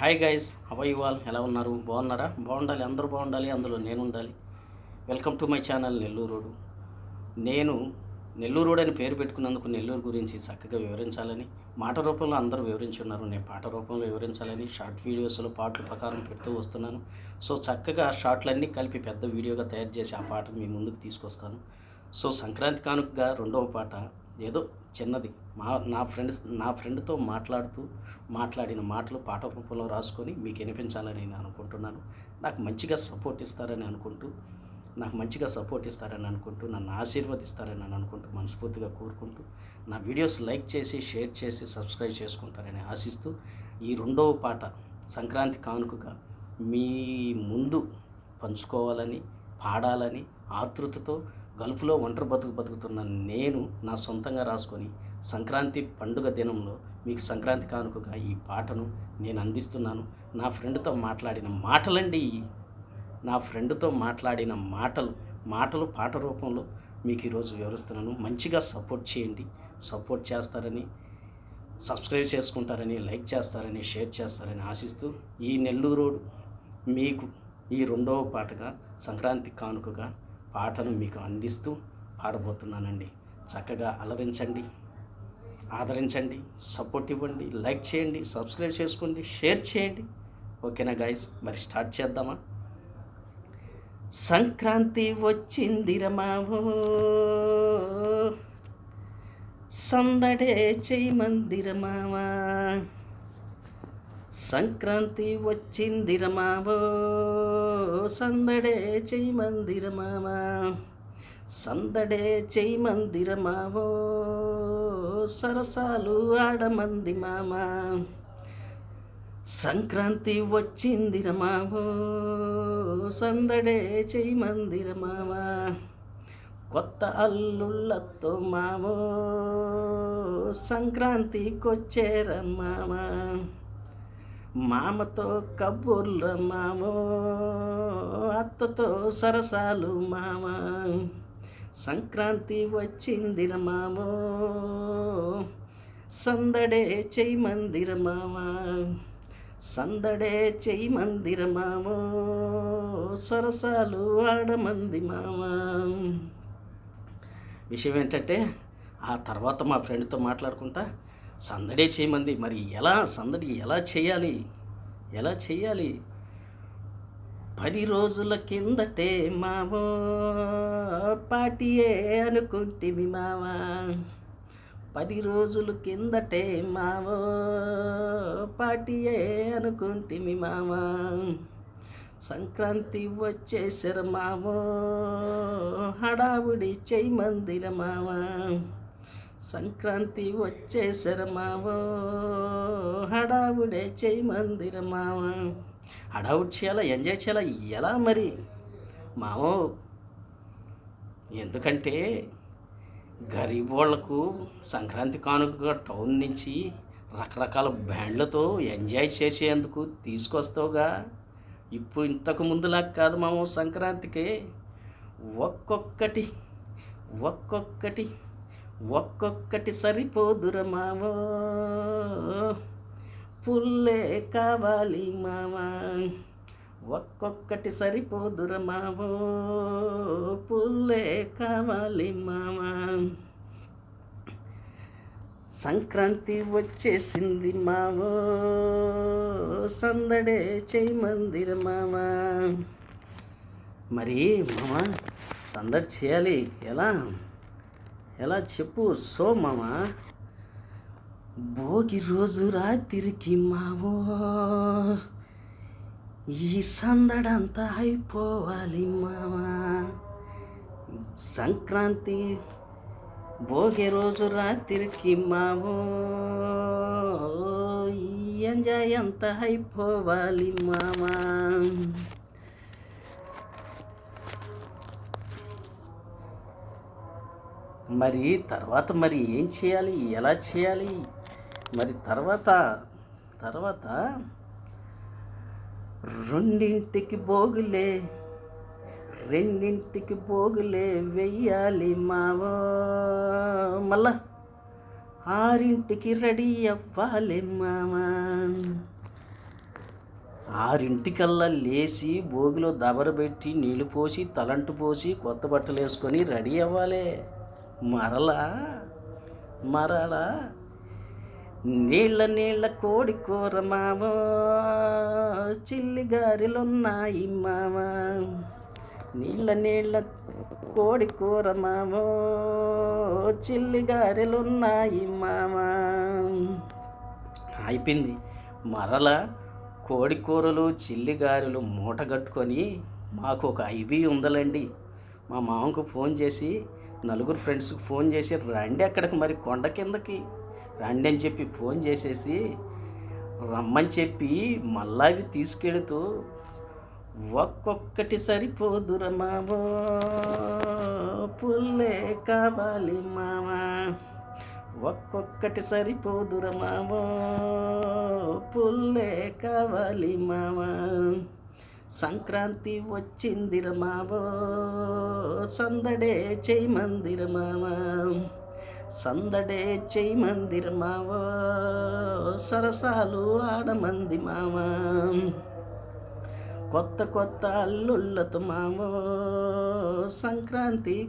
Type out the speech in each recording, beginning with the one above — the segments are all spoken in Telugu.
హాయ్ గైస్ హవై వాల్ ఎలా ఉన్నారు? బాగున్నారా? బాగుండాలి అందరూ బాగుండాలి అందులో నేను ఉండాలి welcome to my channel Nellore road నేను నెల్లూరు రోడ్ అని పేరు పెట్టుకున్నందుకు నెల్లూరు గురించి చక్కగా వివరించాలని మాట రూపంలో అందరూ వివరించి ఉన్నారు నేను పాట రూపంలో వివరించాలని షార్ట్ వీడియోస్లో పాటల ప్రకారం పెడుతూ వస్తున్నాను. సో చక్కగా ఆ షార్ట్లన్నీ కలిపి పెద్ద వీడియోగా తయారు చేసి ఆ పాటను మీ ముందుకు తీసుకొస్తాను. సో సంక్రాంతి కానుకగా రెండవ పాట ఏదో చిన్నది. మా నా ఫ్రెండ్స్ నా ఫ్రెండ్తో మాట్లాడుతూ మాట్లాడిన మాటలు పాట రూపంలో రాసుకొని మీకు వినిపించాలని నేను అనుకుంటున్నాను. నాకు మంచిగా సపోర్ట్ ఇస్తారని అనుకుంటూ నాకు మంచిగా సపోర్ట్ ఇస్తారని అనుకుంటూ నన్ను ఆశీర్వదిస్తారని నేను అనుకుంటూ మనస్ఫూర్తిగా కోరుకుంటూ నా వీడియోస్ లైక్ చేసి షేర్ చేసి సబ్స్క్రైబ్ చేసుకుంటారని ఆశిస్తూ ఈ రెండవ పాట సంక్రాంతి కానుకగా మీ ముందు పంచుకోవాలని పాడాలని ఆతృతతో గల్ఫ్లో ఒంటరి బతుకు బతుకుతున్న నేను నా సొంతంగా రాసుకొని సంక్రాంతి పండుగ దినంలో మీకు సంక్రాంతి కానుకగా ఈ పాటను నేను అందిస్తున్నాను. నా ఫ్రెండ్తో మాట్లాడిన మాటలండి నా ఫ్రెండ్తో మాట్లాడిన మాటలు మాటలు పాట రూపంలో మీకు ఈరోజు వివరిస్తున్నాను. మంచిగా సపోర్ట్ చేయండి. సపోర్ట్ చేస్తారని సబ్స్క్రైబ్ చేసుకుంటారని లైక్ చేస్తారని షేర్ చేస్తారని ఆశిస్తూ ఈ నెల్లూరు మీకు ఈ రెండవ పాటగా సంక్రాంతి కానుకగా పాటను మీకు అందిస్తూ పాడబోతున్నానండి. చక్కగా అలరించండి ఆదరించండి సపోర్ట్ ఇవ్వండి లైక్ చేయండి సబ్స్క్రైబ్ చేసుకోండి షేర్ చేయండి. ఓకేనా గాయస్ మరి స్టార్ట్ చేద్దామా? సంక్రాంతి వచ్చింది రమావో సందడే చెయ్యి మందిరమావా సంక్రాంతి వచ్చింది రమావో సందడే చెయ్యి మందిరమావా సందడే చెయ్యి మందిరమావో సరసాలు ఆడమంది మామా సంక్రాంతి వచ్చింది రమావో సందడే చెయ్యి మందిరమావా కొత్త అల్లుళ్ళతో మావో సంక్రాంతికొచ్చేరమ్మావా మామతో కబుర్ల మామో అత్తతో సరసాలు మామ సంక్రాంతి వచ్చింది మామో సందడే చెయ్యి మందిర మామ సందడే చెయ్యి మందిర మామో సరసాలు ఆడమంది మామ విషయం ఏంటంటే ఆ తర్వాత మా ఫ్రెండ్తో మాట్లాడుకుంటా సందడే చేయమంది. మరి ఎలా సందడి ఎలా చేయాలి? ఎలా చేయాలి? పది రోజుల కిందటే మావో పాటియే అనుకుంటివి మావా. పది రోజుల కిందటే మావో పాటియే అనుకుంటివి మావా. సంక్రాంతి వచ్చేసర మావో హడావుడి చేయి మందిర మావా. సంక్రాంతి వచ్చే శరమావో హడావుడే చేయి మందిర మావ. హడావుడ్ చేయాలా ఎంజాయ్ చేయాలా ఎలా మరి? మావో ఎందుకంటే గరీబ్ వాళ్ళకు సంక్రాంతి కానుకగా టౌన్ నుంచి రకరకాల బ్యాండ్లతో ఎంజాయ్ చేసేందుకు తీసుకొస్తావుగా. ఇప్పుడు ఇంతకు ముందులా కాదు మామో సంక్రాంతికి. ఒక్కొక్కటి ఒక్కొక్కటి ఒక్కొక్కటి సరిపోదుర మావో. పుల్లే కావాలి మావా. ఒక్కొక్కటి సరిపోదుర మావో. పుల్లే కావాలి మావా. సంక్రాంతి వచ్చేసింది మావో. సందడే చేయి మందిర మావా. మరి మామ సందడి చేయాలి ఎలా? ఎలా చెప్పు సో మామ? భోగి రోజు రాత్రికి మావో ఈ సందడంతా అయిపోవాలి మావా సంక్రాంతి భోగి రోజు రాత్రికి మావో ఈ ఎంజాయ్ అంతా అయిపోవాలి మావా మరి తర్వాత మరి ఏం చేయాలి? ఎలా చేయాలి? మరి తర్వాత తర్వాత రెండింటికి భోగులే రెండింటికి భోగులే వెయ్యాలి మావో. మళ్ళా ఆరింటికి రెడీ అవ్వాలి మామా ఆరింటికల్లా లేచి భోగిలో దబరబెట్టి నీళ్ళు పోసి తలంటు పోసి కొత్త బట్టలు వేసుకొని రెడీ అవ్వాలి. మరలా మరలా నీళ్ళ నీళ్ళ కోడి కూర మామో చిల్లి గారెలున్నాయి మావా. నీళ్ళ నీళ్ళ కోడి కూర మావో చిల్లి గారెలున్నాయి మావా. అయిపోయింది. మరలా కోడి కూరలు చిల్లి గారెలు మూట కట్టుకొని మాకు ఒక ఐబీ ఉందలండి. మా మామకు ఫోన్ చేసి నలుగురు ఫ్రెండ్స్కి ఫోన్ చేసి రండి అక్కడికి మరి కొండ కిందకి రండి అని చెప్పి ఫోన్ చేసేసి రమ్మని చెప్పి మళ్ళావి తీసుకెళుతూ ఒక్కొక్కటి సరిపోదుర మావో పుల్లే కావాలి మావా ఒక్కొక్కటి సరిపోదుర మావో పుల్లే కావాలి మావా. సంక్రాంతి వచ్చింది మావో సందడే చేయి మందిర మావా. సందడే చేయి మందిర మావో సరసాలు ఆడమంది మావా. కొత్త కొత్త అల్లుళ్ళతో మావో సంక్రాంతికొచ్చారమ్మావా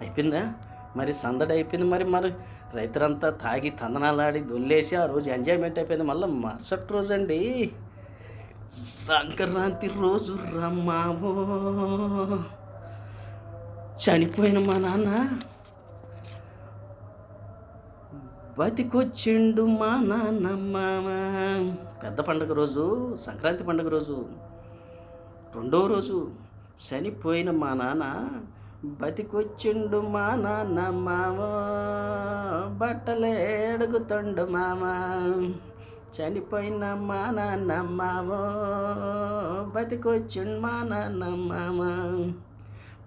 అయిపోయిందా? మరి సందడి అయిపోయింది మరి మరి. రైతులంతా తాగి తందనాలాడి దొల్లేసి ఆ రోజు ఎంజాయ్మెంట్ అయిపోయింది. మళ్ళీ మరుసటి రోజు అండి సంక్రాంతి రోజు రమ్మావో. చనిపోయిన మా నాన్న బతికొచ్చిండు మా నాన్నమ్మ పెద్ద పండుగ రోజు సంక్రాంతి పండుగ రోజు. రెండో రోజు చనిపోయిన మా నాన్న బతికొచ్చిండు మా నాన్న మామ. బట్టలే అడుగుతుండు మామ. చనిపోయిన మా నాన్న మామ బతికొచ్చిండు మా నాన్న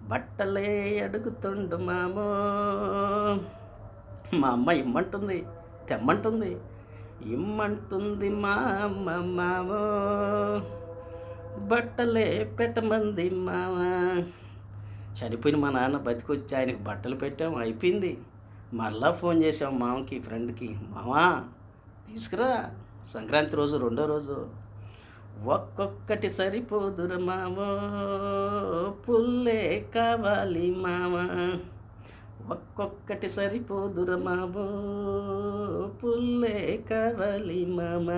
బట్టలే అడుగుతుండు మామో మా అమ్మ ఇమ్మంటుంది తెమ్మంటుంది ఇమ్మంటుంది మా అమ్మ మావో బట్టలే పెట్టమంది మావా చనిపోయిన మా నాన్న బతికొచ్చి ఆయనకి బట్టలు పెట్టాం అయిపోయింది. మరలా ఫోన్ చేసాం మామకి ఫ్రెండ్కి మామా తీసుకురా. సంక్రాంతి రోజు రెండో రోజు. ఒక్కొక్కటి సరిపోదుర మావో పుల్లే కావాలి మావా. ఒక్కొక్కటి సరిపోదుర మావో పుల్లే కావాలి మామ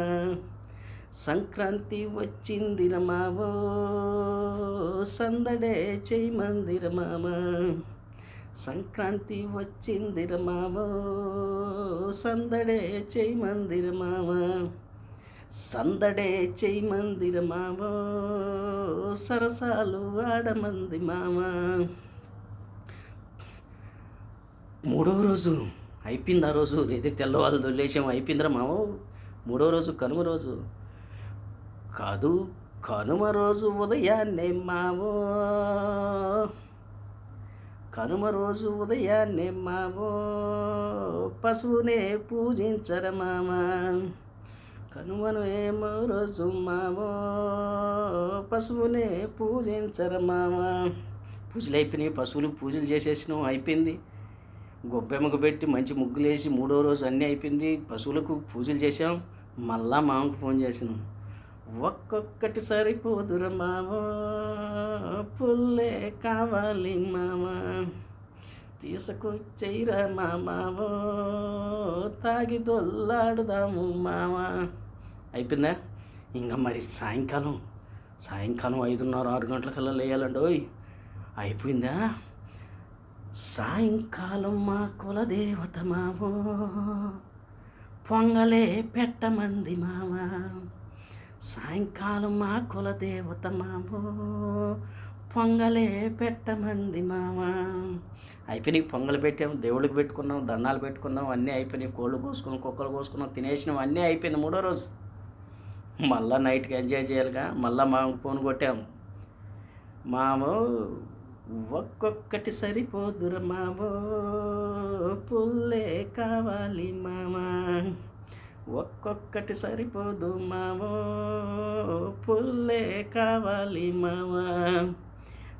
సంక్రాంతి వచ్చిందిర మావో సందడే చేయి మందిర మామ సంక్రాంతి వచ్చిందిర మావో సందడే చేయి మందిర మావ. సందడే చేయి మందిర మావో సరసాలు ఆడమంది మావ. మూడో రోజు అయిపోయింది ఆ రోజు ఎదురు తెల్లవాళ్ళు దొల్లేసాం అయిపోయిందిరా మావో. మూడో రోజు కనుమ రోజు. కాదు కనుమ రోజు ఉదయాన్నే మావో. కనుమ రోజు ఉదయాన్నే మావో పశువునే పూజించర మామా. కనుమను ఏమో రోజు మావో పశువునే పూజించర మామా. పూజలు అయిపోయినాయి పశువులకు పూజలు చేసేసినాం అయిపోయింది. గొబ్బెమ్మకు పెట్టి మంచి ముగ్గులేసి మూడో రోజు అన్నీ అయిపోయింది పశువులకు పూజలు చేసాం మళ్ళా మామకు ఫోన్ చేసినాం. ఒక్కొక్కటి సరిపోదుర మావో పుల్లే కావాలి మావా. తీసుకొచ్చేయరా మా మావో తాగి దొల్లాడుదాము మావా. అయిపోయిందా? ఇంకా మరి సాయంకాలం సాయంకాలం ఐదున్నర ఆరు గంటలకల్లా లేయాలండి ఓయ్. అయిపోయిందా? సాయంకాలం మా కులదేవత మావో పొంగలే పెట్టమంది మావా. సాయంకాలం మా కులదేవత మావో పొంగలే పెట్టమంది మావా అయిపోయినాయి పొంగలు పెట్టాము దేవుడికి పెట్టుకున్నాం దండాలు పెట్టుకున్నాం అన్నీ అయిపోయినాయి. కోళ్ళు కోసుకున్నాం కుక్కలు కోసుకున్నాం తినేసినాం అన్నీ అయిపోయింది మూడో రోజు. మళ్ళా నైట్కి ఎంజాయ్ చేయాలిగా మళ్ళా మా ఫోన్ కొట్టాము. మామో ఒక్కొక్కటి సరిపోదుర మావో పుల్లే కావాలి మామా. ఒక్కొక్కటి సరిపోదు మావో పుల్లే కావాలి మావా.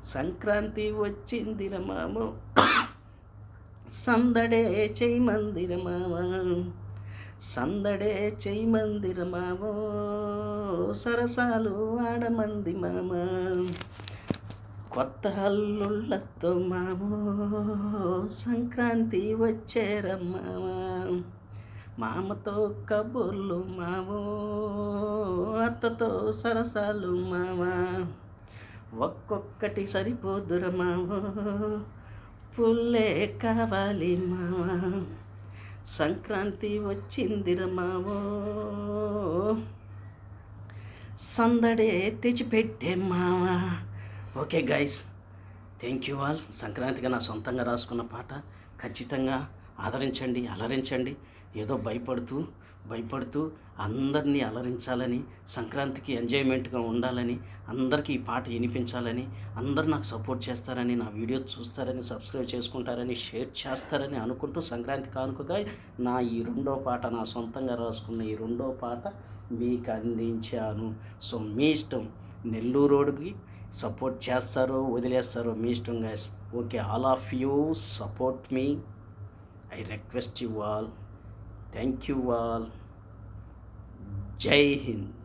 సంక్రాంతి వచ్చిందిర మామో సందడే చెయ్యి మందిర మావా. సందడే చెయ్యి మందిర మావో సరసాలు ఆడమంది మామ కొత్త అల్లుళ్ళతో మామో సంక్రాంతి వచ్చేరమ్మావా మామతో కబుర్లు మావో అత్తతో సరసాలు మావా. ఒక్కొక్కటి సరిపోదుర మావో పుల్లే కావాలి మావా. సంక్రాంతి వచ్చిందిర మావో సందడే తెచ్చిపెట్టే మావా. Okay guys thank you all. సంక్రాంతిగా నా సొంతంగా రాసుకున్న పాట ఖచ్చితంగా ఆదరించండి అలరించండి. ఏదో భయపడుతూ భయపడుతూ అందరినీ అలరించాలని సంక్రాంతికి ఎంజాయ్మెంట్గా ఉండాలని అందరికీ ఈ పాట వినిపించాలని అందరు నాకు సపోర్ట్ చేస్తారని నా వీడియో చూస్తారని సబ్స్క్రైబ్ చేసుకుంటారని షేర్ చేస్తారని అనుకుంటూ సంక్రాంతి కానుకగా నా ఈ రెండో పాట నా సొంతంగా రాసుకున్న ఈ రెండో పాట మీకు అందించాను. సో మీ ఇష్టం నెల్లూరు రోడ్డుకి సపోర్ట్ చేస్తారో వదిలేస్తారో మీ ఇష్టం guys okay all of you support me. I request you all. Thank you all. Jai Hind.